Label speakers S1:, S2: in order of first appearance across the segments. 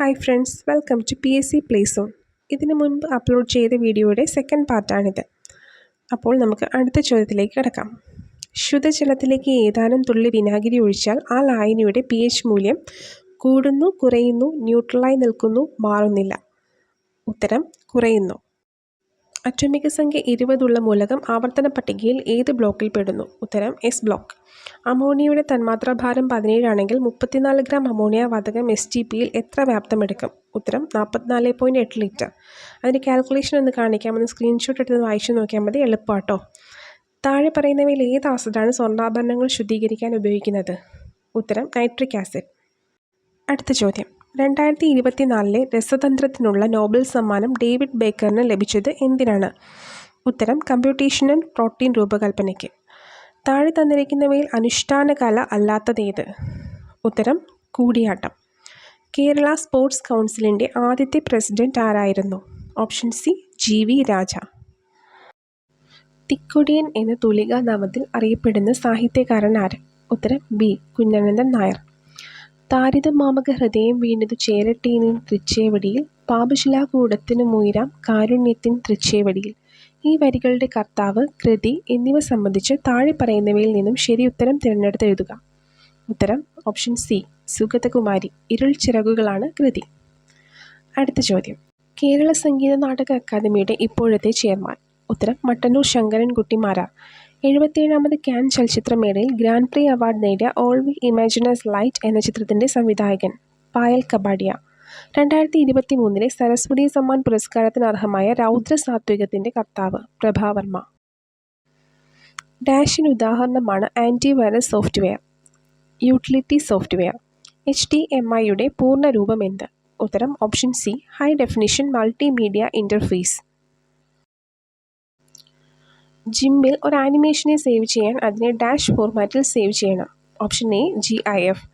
S1: Hi friends welcome to P S C play zone ഇതിനു മുൻപ് upload ചെയ്ത വീഡിയോയുടെ സെക്കൻഡ് പാർട്ടാണിത് അപ്പോൾ നമുക്ക് അടുത്ത ചോദ്യത്തിലേക്ക് കിടക്കാം. ശുദ്ധജലത്തിലേക്ക് ഏതാനും തുള്ളി വിനാഗിരി ഒഴിച്ചാൽ ആ ലായനിയുടെ പി എച്ച് മൂല്യം കൂടുന്നു കുറയുന്നു ന്യൂട്രലായി നിൽക്കുന്നു മാറുന്നില്ല. ഉത്തരം കുറയുന്നു. അറ്റോമിക സംഖ്യ ഇരുപതുള്ള മൂലകം ആവർത്തന പട്ടികയിൽ ഏത് ബ്ലോക്കിൽ പെടുന്നു? ഉത്തരം എസ് ബ്ലോക്ക് അമോണിയയുടെ തന്മാത്രാഭാരം പതിനേഴാണെങ്കിൽ മുപ്പത്തിനാല് ഗ്രാം അമോണിയ വാതകം എസ് ടി പിയിൽ എത്ര വ്യാപ്തമെടുക്കും? ഉത്തരം നാൽപ്പത്തിനാല് പോയിന്റ് എട്ട് ലിറ്റർ അതിന്റെ കാൽക്കുലേഷൻ ഒന്ന് കാണിക്കാമെന്ന് സ്ക്രീൻഷോട്ട് എടുത്ത് വായിച്ചു നോക്കിയാൽ മതി. എളുപ്പമാട്ടോ താഴെ പറയുന്നവയിൽ ഏത് ആസിഡാണ് സ്വർണാഭരണങ്ങൾ ശുദ്ധീകരിക്കാൻ ഉപയോഗിക്കുന്നത്? ഉത്തരം നൈട്രിക് ആസിഡ് അടുത്ത ചോദ്യം. രണ്ടായിരത്തി ഇരുപത്തിനാലിലെ രസതന്ത്രത്തിനുള്ള നോബൽ സമ്മാനം ഡേവിഡ് ബേക്കറിന് ലഭിച്ചത് എന്തിനാണ്? ഉത്തരം കമ്പ്യൂട്ടേഷണൽ പ്രോട്ടീൻ രൂപകൽപ്പനയ്ക്ക്. താഴെ തന്നിരിക്കുന്നവയിൽ അനുഷ്ഠാനകല അല്ലാത്തതേത് ഉത്തരം കൂടിയാട്ടം. കേരള സ്പോർട്സ് കൗൺസിലിന്റെ ആദ്യത്തെ പ്രസിഡന്റ് ആരായിരുന്നു? Option C G V Raja. Thikkodiyan എന്ന നാമത്തിൽ അറിയപ്പെടുന്ന സാഹിത്യകാരൻ ആര്? ഉത്തരം ബി കുഞ്ഞനന്ദൻ നായർ. താരിതമാമക ഹൃദയം വീണതു ചേരട്ടീനിൻ തൃച്ചേവടിയിൽ പാപശിലാകൂടത്തിനു മുയരാം കാരുണ്യത്തിൻ തൃച്ചേവടിയിൽ. ഈ വരികളുടെ കർത്താവ് കൃതി എന്നിവ സംബന്ധിച്ച് താഴെ പറയുന്നവയിൽ നിന്നും ശരി ഉത്തരം തിരഞ്ഞെടുത്ത് എഴുതുക. ഉത്തരം ഓപ്ഷൻ സി സുഗതകുമാരി ഇരുൾ ചിറകുകളാണ് കൃതി. അടുത്ത ചോദ്യം. കേരള സംഗീത നാടക അക്കാദമിയുടെ ഇപ്പോഴത്തെ ചെയർമാൻ. ഉത്തരം മട്ടന്നൂർ ശങ്കരൻകുട്ടി മാരാർ എഴുപത്തിയേഴാമത് ക്യാൻ ചലച്ചിത്രമേളയിൽ ഗ്രാൻഡ് പ്രീ അവാർഡ് നേടിയ all we imagine as light എന്ന ചിത്രത്തിന്റെ സംവിധായകൻ പായൽ കബാഡിയ. രണ്ടായിരത്തി ഇരുപത്തി മൂന്നിലെ സരസ്വതി സമ്മാൻ പുരസ്കാരത്തിന് അർഹമായ രൗദ്ര സാത്വികത്തിന്റെ കർത്താവ് പ്രഭാവർമ്മ ഡാഷിന് ഉദാഹരണമാണ് anti virus software utility software H D M ഐയുടെ പൂർണ രൂപം എന്ത്? ഉത്തരം option C high definition multimedia interface ജിമ്മിൽ ഒരു ആനിമേഷനെ സേവ് ചെയ്യാൻ അതിനെ ഡാഷ് ഫോർമാറ്റിൽ സേവ് ചെയ്യണം. Option A G I F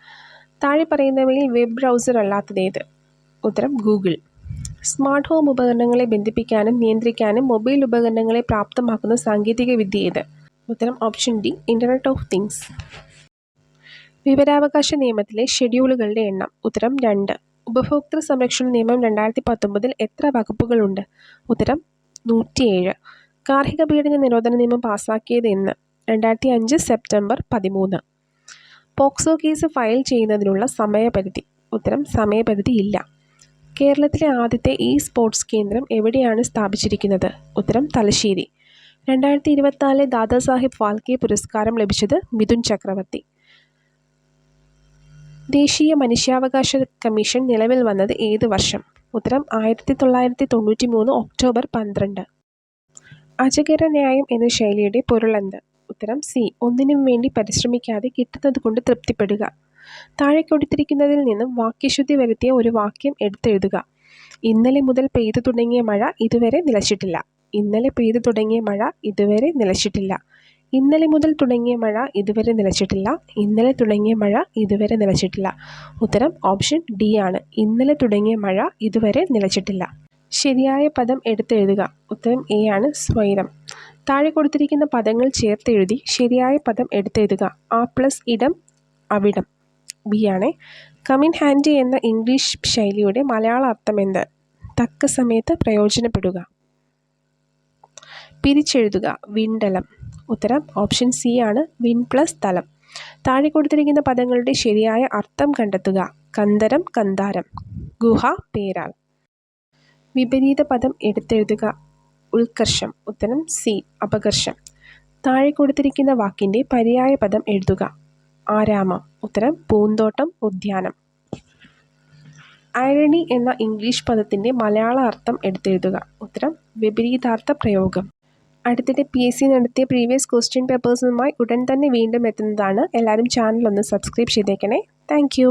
S1: താഴെ പറയുന്നവയിൽ വെബ് ബ്രൗസർ അല്ലാത്തതേത് ഉത്തരം ഗൂഗിൾ സ്മാർട്ട് ഹോം ഉപകരണങ്ങളെ ബന്ധിപ്പിക്കാനും നിയന്ത്രിക്കാനും മൊബൈൽ ഉപകരണങ്ങളെ പ്രാപ്തമാക്കുന്ന സാങ്കേതിക വിദ്യ ഏത്? ഉത്തരം option D internet of things വിവരാവകാശ നിയമത്തിലെ ഷെഡ്യൂളുകളുടെ എണ്ണം. ഉത്തരം രണ്ട്. ഉപഭോക്തൃ സംരക്ഷണ നിയമം രണ്ടായിരത്തി പത്തൊമ്പതിൽ എത്ര വകുപ്പുകളുണ്ട്? ഉത്തരം നൂറ്റിയേഴ്. ഗാർഹിക പീഡന നിരോധന നിയമം പാസാക്കിയത് എന്ന് രണ്ടായിരത്തി അഞ്ച് സെപ്റ്റംബർ പതിമൂന്ന്. പോക്സോ കേസ് ഫയൽ ചെയ്യുന്നതിനുള്ള സമയപരിധി. ഉത്തരം സമയപരിധി ഇല്ല. കേരളത്തിലെ ആദ്യത്തെ ഇ സ്പോർട്സ് കേന്ദ്രം എവിടെയാണ് സ്ഥാപിച്ചിരിക്കുന്നത്? ഉത്തരം തലശ്ശേരി. രണ്ടായിരത്തി ഇരുപത്തിനാലിലെ ദാദാസാഹിബ് ഫാൽക്കെ പുരസ്കാരം ലഭിച്ചത് മിഥുൻ ചക്രവർത്തി. ദേശീയ മനുഷ്യാവകാശ കമ്മീഷൻ നിലവിൽ വന്നത് ഏത് വർഷം? ഉത്തരം ആയിരത്തി തൊള്ളായിരത്തി തൊണ്ണൂറ്റി മൂന്ന് ഒക്ടോബർ പന്ത്രണ്ട്. അജകര ന്യായം എന്ന ശൈലിയുടെ പൊരുളെന്ത്? ഉത്തരം സി. ഒന്നിനും വേണ്ടി പരിശ്രമിക്കാതെ കിട്ടുന്നത് കൊണ്ട് തൃപ്തിപ്പെടുക. താഴെ കൊടുത്തിരിക്കുന്നതിൽ നിന്നും വാക്യശുദ്ധി വരുത്തിയ ഒരു വാക്യം എടുത്തെഴുതുക. ഇന്നലെ മുതൽ പെയ്തു തുടങ്ങിയ മഴ ഇതുവരെ നിലച്ചിട്ടില്ല. ഇന്നലെ പെയ്തു തുടങ്ങിയ മഴ ഇതുവരെ നിലച്ചിട്ടില്ല. ഇന്നലെ മുതൽ തുടങ്ങിയ മഴ ഇതുവരെ നിലച്ചിട്ടില്ല. ഇന്നലെ തുടങ്ങിയ മഴ ഇതുവരെ നിലച്ചിട്ടില്ല. ഉത്തരം ഓപ്ഷൻ ഡി ആണ്. ഇന്നലെ തുടങ്ങിയ മഴ ഇതുവരെ നിലച്ചിട്ടില്ല. ശരിയായ പദം എടുത്തെഴുതുക. ഉത്തരം എ ആണ്. സ്വൈരം. താഴെ കൊടുത്തിരിക്കുന്ന പദങ്ങൾ ചേർത്തെഴുതി ശരിയായ പദം എടുത്തെഴുതുക. ആ പ്ലസ് ഇടം അവിടം. ബി ആണ്. കമിൻ ഹാൻഡി എന്ന ഇംഗ്ലീഷ് ശൈലിയുടെ മലയാള അർത്ഥം എന്ത്? തക്ക സമയത്ത് പ്രയോജനപ്പെടുക. പിരിച്ചെഴുതുക. വിണ്ടലം. ഉത്തരം ഓപ്ഷൻ സി ആണ്. വിൻ പ്ലസ് തലം. താഴെ കൊടുത്തിരിക്കുന്ന പദങ്ങളുടെ ശരിയായ അർത്ഥം കണ്ടെത്തുക. കന്തരം കന്താരം. ഗുഹ പേരാൾ വിപരീത പദം എടുത്തെഴുതുക. ഉത്കർഷം ഉത്തരം സി അപകർഷം. താഴെ കൊടുത്തിരിക്കുന്ന വാക്കിന്റെ പര്യായ പദം എഴുതുക. ആരാമം ഉത്തരം പൂന്തോട്ടം ഉദ്യാനം. ഐറണി എന്ന ഇംഗ്ലീഷ് പദത്തിന്റെ മലയാള അർത്ഥം എടുത്തെഴുതുക. ഉത്തരം വിപരീതാർത്ഥ പ്രയോഗം. അടുത്തിടെ പി എസ് സി നടത്തിയ പ്രീവിയസ് ക്വസ്റ്റ്യൻ പേപ്പേഴ്സുമായി ഉടൻ തന്നെ വീണ്ടും എത്തുന്നതാണ്. എല്ലാവരും ചാനൽ ഒന്ന് സബ്സ്ക്രൈബ് ചെയ്തേക്കണേ. താങ്ക്